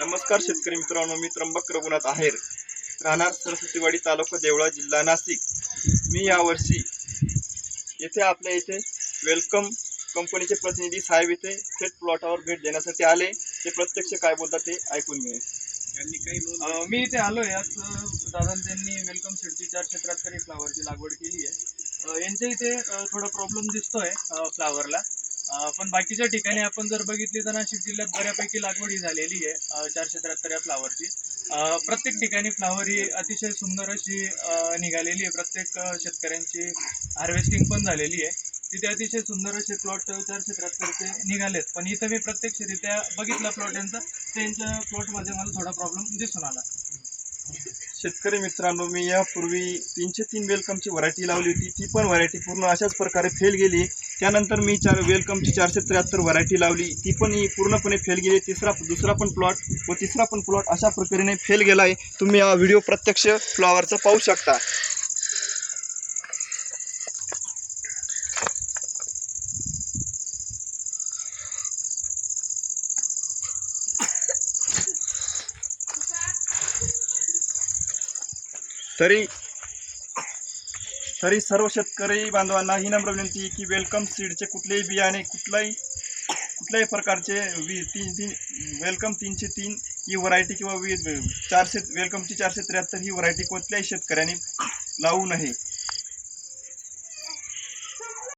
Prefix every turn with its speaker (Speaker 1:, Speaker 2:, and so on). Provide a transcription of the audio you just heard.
Speaker 1: नमस्कार शेतकरी मित्रांनो मी त्र्यंबक रघुनाथ आहेर राहणार सरस्वतीवाडी तालुका देवळा जिल्हा नाशिक. मी यावर्षी येथे आपल्या इथे वेलकम कंपनीचे प्रतिनिधी साहेब इथे थेट प्लॉटावर भेट देण्यासाठी आले. ते प्रत्यक्ष काय बोलतात ते ऐकून घे
Speaker 2: काही मी इथे आलो आहे आज दादा त्यांनी वेलकम सिडची चार क्षेत्रात तरी फ्लावरची लागवड केली आहे. यांच्या इथे थोडा प्रॉब्लेम दिसतोय फ्लावरला पण बाकीच्या ठिकाणी आपण जर बघितली तर नाशिक जिल्ह्यात बऱ्यापैकी लागवड ही झालेली आहे चारशे त्र्याहत्तर या फ्लावरची प्रत्येक ठिकाणी फ्लावर ही अतिशय सुंदर अशी निघालेली आहे. प्रत्येक शेतकऱ्यांची हार्वेस्टिंग पण झालेली आहे. तिथे अतिशय सुंदर असे प्लॉट चारशे त्र्याहत्तरचे निघालेत. पण इथं मी प्रत्यक्षरित्या बघितला प्लॉट यांचा त्यांच्या प्लॉटमध्ये मला थोडा प्रॉब्लेम दिसून आला.
Speaker 1: शेतकरी मित्रांनो मी यापूर्वी तीनशे तीन वेलकमची व्हरायटी लावली होती. ती पण व्हरायटी पूर्ण अशाच प्रकारे फेल गेली. त्यानंतर मी चार वेलकमची चारशे त्र्याहत्तर व्हरायटी लावली. ती पण ही पूर्णपणे फेल गेली. तिसरा दुसरा पण प्लॉट व तिसरा पण प्लॉट अशा प्रकारे फेल गेला आहे तुम्ही हा व्हिडिओ प्रत्यक्ष फ्लॉवरचा पाहू शकता. तरी तरी सर्व शेतकरी बांधवांना ही नम्र विनंती की वेलकम सीडचे कुठलेही बियाणे कुठलाही कुठल्याही प्रकारचे वी तीन तीन वेलकम तीनशे तीन ही व्हरायटी किंवा वी चारशे वेलकमची चारशे त्र्याहत्तर ही व्हरायटी कुठल्याही शेतकऱ्यांनी लावू नये.